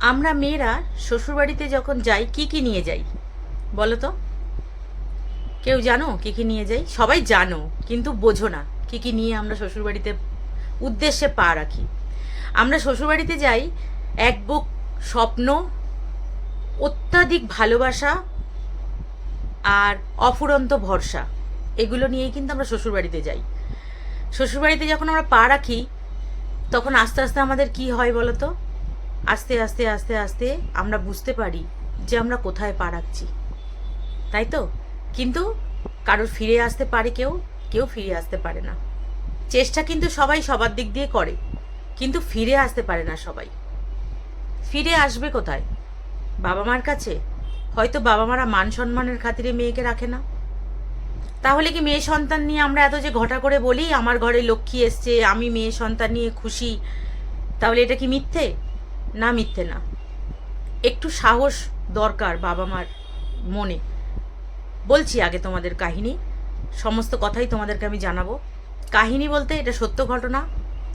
আমরা মেয়েরা শ্বশুরবাড়িতে যখন যাই, কি কি নিয়ে যাই? বলো তো। কেউ জানো কি কি নিয়ে যাই? সবাই জানো, কিন্তু বোঝো না কি কি নিয়ে আমরা শ্বশুরবাড়িতে উদ্দেশ্যে পা রাখি। আমরা শ্বশুরবাড়িতে যাই, এক বুক স্বপ্ন, অত্যাধিক ভালোবাসা আর অফুরন্ত ভরসা। এগুলো নিয়েই কিন্তু আমরা শ্বশুরবাড়িতে যাই। শ্বশুরবাড়িতে যখন আমরা পা রাখি, তখন আস্তে আস্তে আমাদের কি হয় বলো তো? আস্তে আস্তে আস্তে আস্তে আমরা বুঝতে পারি যে আমরা কোথায় পা রাখছি। তাই তো? কিন্তু কারোর ফিরে আসতে পারে কেউ কেউ ফিরে আসতে পারে না। চেষ্টা কিন্তু সবাই সবার দিক দিয়ে করে, কিন্তু ফিরে আসতে পারে না সবাই। ফিরে আসবে কোথায়? বাবা মার কাছে? হয়তো বাবা মারা মান সম্মানের খাতিরে মেয়েকে রাখে না। তাহলে কি মেয়ে সন্তান নিয়ে আমরা এত যে ঘটা করে বলি, আমার ঘরে লক্ষ্মী এসছে, আমি মেয়ে সন্তান নিয়ে খুশি, তাহলে এটা কি মিথ্যে? না মিথ্যে না। একটু সাহস দরকার বাবা মার মনে। বলছি আগে তোমাদের কাহিনী। সমস্ত কথাই তোমাদেরকে আমি জানাব। কাহিনী বলতে এটা সত্য ঘটনা।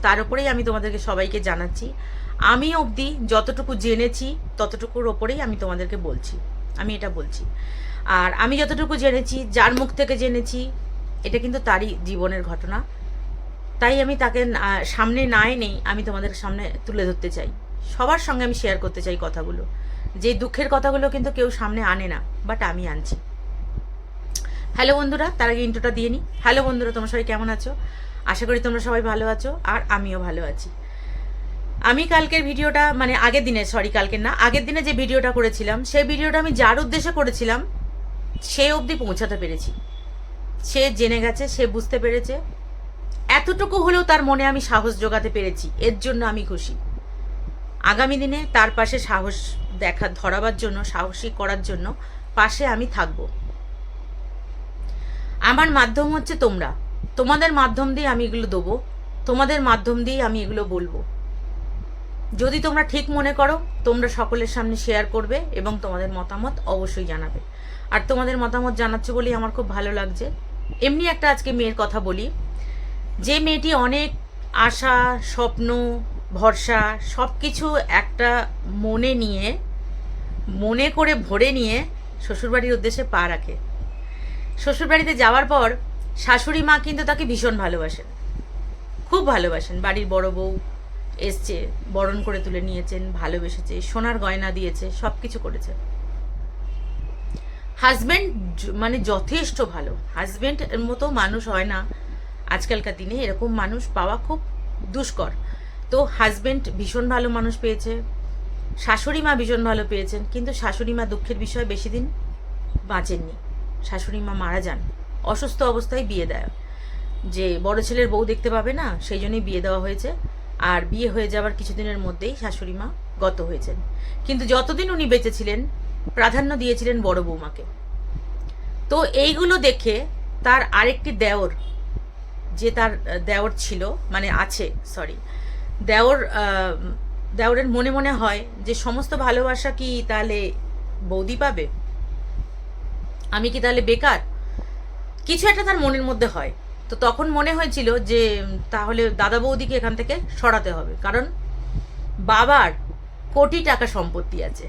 তার উপরেই আমি তোমাদেরকে সবাইকে জানাচ্ছি। আমি অবধি যতটুকু জেনেছি, ততটুকুর ওপরেই আমি তোমাদেরকে বলছি। আমি এটা বলছি। আর আমি যতটুকু জেনেছি, যার মুখ থেকে জেনেছি, এটা কিন্তু তারই জীবনের ঘটনা। তাই আমি তাকে সামনে না এনেই আমি তোমাদের সামনে তুলে ধরতে চাই। সবার সঙ্গে আমি শেয়ার করতে চাই কথাগুলো। যে দুঃখের কথাগুলো কিন্তু কেউ সামনে আনে না বাট আমি আনছি। হ্যালো বন্ধুরা, তার আগে ইন্ট্রোটা দিয়ে নিই হ্যালো বন্ধুরা, তোমরা সবাই কেমন আছো? আশা করি তোমরা সবাই ভালো আছো, আর আমিও ভালো আছি। আমি কালকের ভিডিওটা মানে আগের দিনে সরি কালকের না, আগের দিনে যে ভিডিওটা করেছিলাম, সেই ভিডিওটা আমি যার উদ্দেশ্যে করেছিলাম, সে অবধি পৌঁছাতে পেরেছি। সে জেনে গেছে, সে বুঝতে পেরেছে। এতটুকু হলেও তার মনে আমি সাহস জোগাতে পেরেছি, এর জন্য আমি খুশি। আগামী দিনে তার পাশে সাহস দেখা, ধরাবার জন্য, সাহসী করার জন্য পাশে আমি থাকব। আমার মাধ্যম হচ্ছে তোমরা। তোমাদের মাধ্যম দিয়ে আমি এগুলো দেবো। তোমাদের মাধ্যম দিয়ে আমি এগুলো বলব। যদি তোমরা ঠিক মনে করো, তোমরা সকলের সামনে শেয়ার করবে এবং তোমাদের মতামত অবশ্যই জানাবে। আর তোমাদের মতামত জানাচ্ছ বলেই আমার খুব ভালো লাগছে। এমনি একটা আজকে মেয়ের কথা বলি। যে মেয়েটি অনেক আশা, স্বপ্ন ভরসা সব কিছু একটা মনে নিয়ে, মনে করে ভরে নিয়ে শ্বশুরবাড়ির উদ্দেশ্যে পা রাখে। শ্বশুরবাড়িতে যাওয়ার পর শাশুড়ি মা কিন্তু তাকে ভীষণ ভালোবাসেন। খুব ভালোবাসেন। বাড়ির বড় বউ এসছে, বরণ করে তুলে নিয়েছেন, ভালোবেসেছে, সোনার গয়না দিয়েছে সব কিছু করেছে। হাজব্যান্ড মানে যথেষ্ট ভালো। হাজব্যান্ডের মতো মানুষ হয় না। আজকালকার দিনে এরকম মানুষ পাওয়া খুব দুষ্কর। তো হাজব্যান্ড ভীষণ ভালো মানুষ পেয়েছে, শাশুড়ি মা ভীষণ ভালো পেয়েছেন, কিন্তু শাশুড়ি মা দুঃখের বিষয় বেশি দিন বাঁচেননি। শাশুড়ি মা মারা যান। অসুস্থ অবস্থায় বিয়ে দেয়। যে বড় ছেলের বউ দেখতে পাবে না, সেই জন্যই বিয়ে দেওয়া হয়েছে। আর বিয়ে হয়ে যাওয়ার কিছুদিনের মধ্যেই শাশুড়ি মা গত হয়েছেন। কিন্তু যতদিন উনি বেঁচে ছিলেন, প্রাধান্য দিয়েছিলেন বড় বৌমাকে তো এইগুলো দেখে তার আরেকটি দেওর, যে তার দেওর ছিল মানে আছে সরি দেওর দেওরের মনে মনে হয় যে সমস্ত ভালোবাসা কি তাহলে বৌদি পাবে? আমি কি তাহলে বেকার? কিছু একটা তার মনের মধ্যে হয়। তো তখন মনে হয়েছিল যে তাহলে দাদা বৌদিকে এখান থেকে সরাতে হবে। কারণ বাবার কোটি টাকা সম্পত্তি আছে।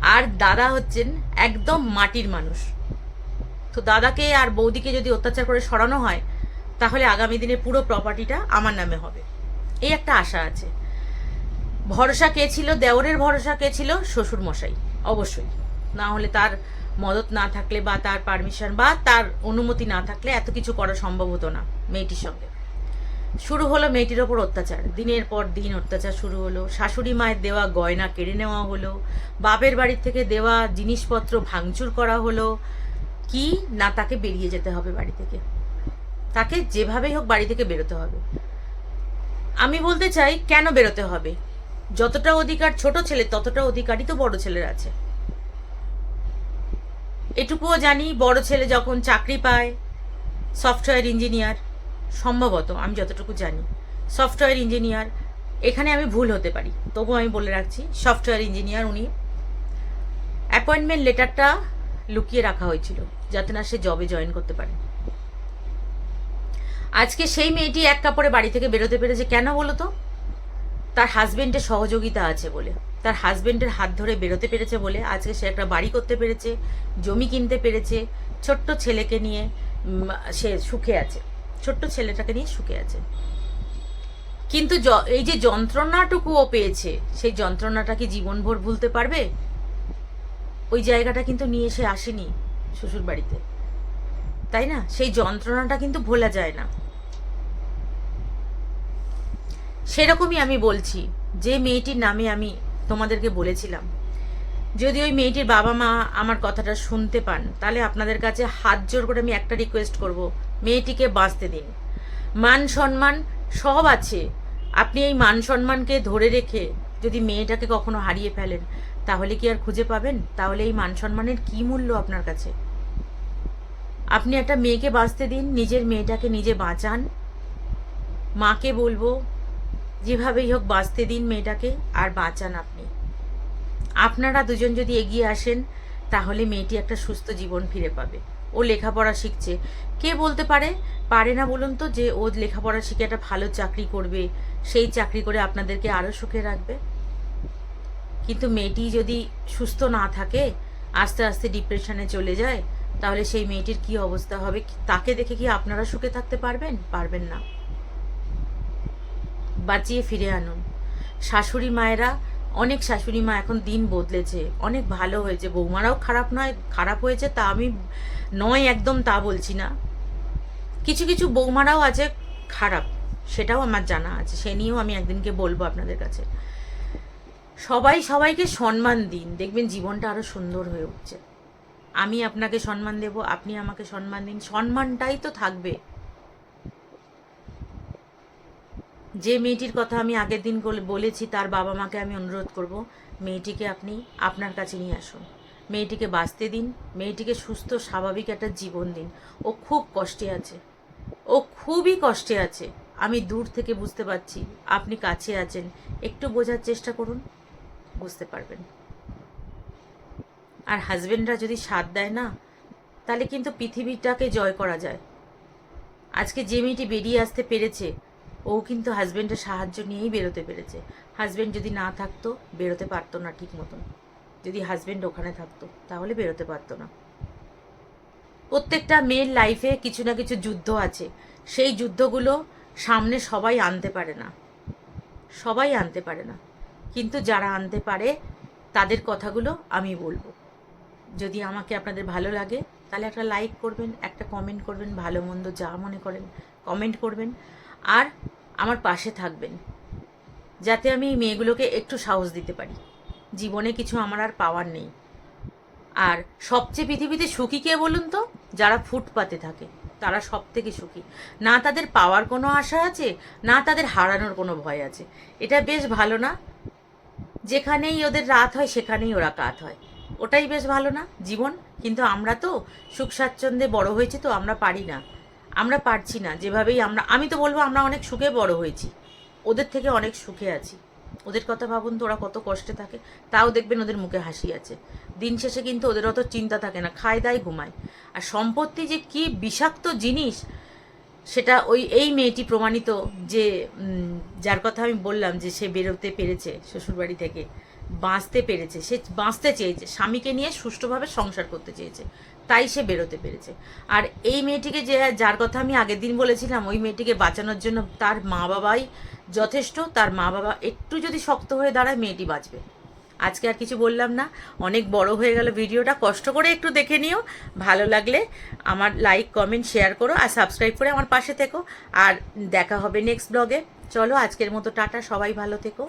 আর দাদা হচ্ছেন একদম মাটির মানুষ। তো দাদাকে আর বৌদিকে যদি অত্যাচার করে সরানো হয়, তাহলে আগামী দিনে পুরো প্রপার্টিটা আমার নামে হবে। এই একটা আশা আছে। ভরসা কে ছিল? দেওরের ভরসা কে ছিল? শ্বশুর মশাই অবশ্যই। না হলে তার মদত না থাকলে বা তার পারমিশন বা তার অনুমতি না থাকলে এত কিছু করা সম্ভব হতো না মেয়েটির সঙ্গে। শুরু হলো মেয়েটির ওপর অত্যাচার। দিনের পর দিন অত্যাচার শুরু হলো। শাশুড়ি মায়ের দেওয়া গয়না কেড়ে নেওয়া হলো। বাপের বাড়ির থেকে দেওয়া জিনিসপত্র ভাঙচুর করা হলো। কি? না, তাকে বেরিয়ে যেতে হবে বাড়ি থেকে। তাকে যেভাবেই হোক বাড়ি থেকে বেরোতে হবে। আমি বলতে চাই, কেন বেরোতে হবে? যতটা অধিকার ছোট ছেলে, ততটা অধিকারই তো বড় ছেলের আছে। এটুকুও জানি, বড় ছেলে যখন চাকরি পায়, সফটওয়্যার ইঞ্জিনিয়ার, সম্ভবত, আমি যতটুকু জানি, সফটওয়্যার ইঞ্জিনিয়ার, এখানে আমি ভুল হতে পারি। তবুও আমি বলে রাখছি, সফটওয়্যার ইঞ্জিনিয়ার উনি অ্যাপয়েন্টমেন্ট লেটারটা লুকিয়ে রাখা হয়েছিল, যাতে না সে জবে জয়েন করতে পারে। আজকে সেই মেয়েটি এক কাপড়ে বাড়ি থেকে বেরোতে পেরেছে। কেন বলো তো? তার হাজবেন্ডের সহযোগিতা আছে বলে। তার হাজবেন্ডের হাত ধরে বেরোতে পেরেছে বলে। আজকে সে একটা বাড়ি করতে পেরেছে, জমি কিনতে পেরেছে, ছোট্ট ছেলেকে নিয়ে সে সুখে আছে। ছোট্ট ছেলেটাকে নিয়ে সুখে আছে। কিন্তু এই যে যন্ত্রণাটুকু ও পেয়েছে, সেই যন্ত্রণাটা কি জীবনভর ভুলতে পারবে? ওই জায়গাটা কিন্তু নিয়ে এসে আসেনি শ্বশুর বাড়িতে তাই না? সেই যন্ত্রণাটা কিন্তু ভোলা যায় না। সেরকমই আমি বলছি, যে মেয়েটির নামে আমি তোমাদেরকে বলেছিলাম। যদি ওই মেয়েটির বাবা মা আমার কথাটা শুনতে পান, তাহলে আপনাদের কাছে হাত জোর করে আমি একটা রিকোয়েস্ট করব, মেয়েটিকে বাঁচতে দিন। মান সম্মান সব আছে। আপনি এই মান সম্মানকে ধরে রেখে যদি মেয়েটাকে কখনো হারিয়ে ফেলেন, তাহলে কি আর খুঁজে পাবেন? তাহলে এই মান সম্মানের কী মূল্য আপনার কাছে? আপনি একটা মেয়েকে বাঁচতে দিন, নিজের মেয়েটাকে নিজে বাঁচান। মাকে বলব, যেভাবেই হোক বাঁচতে দিন মেয়েটাকে, আর বাঁচান আপনি। আপনারা দুজন যদি এগিয়ে আসেন, তাহলে মেয়েটি একটা সুস্থ জীবন ফিরে পাবে। ও লেখাপড়া শিখছে। কে বলতে পারে? পারে না বলুন তো, যে ও লেখাপড়া শিখে একটা ভালো চাকরি করবে, সেই চাকরি করে আপনাদেরকে আরও সুখে রাখবে। কিন্তু মেয়েটি যদি সুস্থ না থাকে, আস্তে আস্তে ডিপ্রেশনে চলে যায় তাহলে সেই মেয়েটির কি অবস্থা হবে? তাকে দেখে কি আপনারা সুখে থাকতে পারবেন? পারবেন না। বাঁচিয়ে ফিরে আনুন। শাশুড়ি মায়েরা, অনেক শাশুড়ি মা এখন দিন বদলেছে। অনেক ভালো হয়েছে। বৌমারাও খারাপ নয়, খারাপ হয়েছে তা আমি নয় একদম তা বলছি না। কিছু কিছু বৌমারাও আছে খারাপ, সেটাও আমার জানা আছে। সে নিয়েও আমি একদিনকে বলব আপনাদের কাছে। সবাই সবাইকে সম্মান দিন। দেখবেন জীবনটা আরও সুন্দর হয়ে উঠছে। আমি আপনাকে সম্মান দেব, আপনি আমাকে সম্মান দিন। সম্মানটাই তো থাকবে। যে মেয়েটির কথা আমি আগের দিন বলেছি, তার বাবা মাকে আমি অনুরোধ করব, মেয়েটিকে আপনি আপনার কাছে নিয়ে আসুন। মেয়েটিকে বাঁচতে দিন, মেয়েটিকে সুস্থ, স্বাভাবিক একটা জীবন দিন। ও খুব কষ্টে আছে। ও খুবই কষ্টে আছে। আমি দূর থেকে বুঝতে পারছি, আপনি কাছে আছেন। একটু বোঝার চেষ্টা করুন, বুঝতে পারবেন। আর হাজবেন্ডরা যদি সাথ দেয় না, তাহলে কিন্তু পৃথিবীটাকে জয় করা যায়। আজকে যে মেয়েটি বেরিয়ে আসতে পেরেছে, ও কিন্তু হাজবেন্ডের সাহায্য নিয়েই বেরোতে পেরেছে। হাজবেন্ড যদি না থাকতো, বেরোতে পারতো না ঠিক মতন। যদি হাজবেন্ড ওখানে থাকতো, তাহলে বেরোতে পারতো না। প্রত্যেকটা মেয়ের লাইফে কিছু না কিছু যুদ্ধ আছে। সেই যুদ্ধগুলো সামনে সবাই আনতে পারে না। সবাই আনতে পারে না। কিন্তু যারা আনতে পারে, তাদের কথাগুলো আমি বলব। যদি আমাকে আপনাদের ভালো লাগে, তাহলে একটা লাইক করবেন, একটা কমেন্ট করবেন, ভালো মন্দ যা মনে করেন কমেন্ট করবেন। আর আমার পাশে থাকবেন, যাতে আমি এই মেয়েগুলোকে একটু সাহস দিতে পারি। জীবনে কিছু আমার আর পাওয়ার নেই। আর সবচেয়ে পৃথিবীতে সুখী কে বলুন তো? যারা ফুটপাতে থাকে, তারা সব থেকে সুখী। না তাদের পাওয়ার কোনো আশা আছে, না তাদের হারানোর কোনো ভয় আছে। এটা বেশ ভালো না? যেখানেই ওদের রাত হয়, সেখানেই ওরা কাত হয়। ওটাই বেশ ভালো না, জীবন। কিন্তু আমরা তো সুখ স্বাচ্ছন্দ্যে বড় হয়েছি তো আমরা পারি না। আমরা পারছি না, যেভাবেই আমরা, আমি তো বলব আমরা অনেক সুখে বড় হয়েছি। ওদের থেকে অনেক সুখে আছি। ওদের কথা ভাবুন তো, ওরা কত কষ্টে থাকে, তাও দেখবেন ওদের মুখে হাসি আছে। দিন শেষে কিন্তু ওদের অত চিন্তা থাকে না, খায় দায় ঘুমায়। আর সম্পত্তি যে কি বিষাক্ত জিনিস সেটা ওই, এই মেয়েটি প্রমাণিত যে যার কথা আমি বললাম যে সে বেরোতে পেরেছে শ্বশুরবাড়ি থেকে, বাঁচতে পেরেছে, সে বাঁচতে চেয়েছে, স্বামীকে নিয়ে সুষ্ঠুভাবে সংসার করতে চেয়েছে, তাই সে বেরোতে পেরেছে। আর এই মেয়েটিকে যে, যার কথা আমি আগের দিন বলেছিলাম, ওই মেয়েটিকে বাঁচানোর জন্য তার মা বাবাই যথেষ্ট, তার মা বাবা একটু যদি শক্ত হয়ে দাঁড়ায়, মেয়েটি বাঁচবে। আজকে আর কিছু বললাম না। অনেক বড় হয়ে গেল ভিডিওটা। কষ্ট করে একটু দেখে নিও। ভালো লাগলে আমার লাইক কমেন্ট শেয়ার করো আর সাবস্ক্রাইব করে আমার পাশে থেকো। আর দেখা হবে নেক্সট ব্লগে চলো আজকের মতো টাটা। সবাই ভালো থেকো।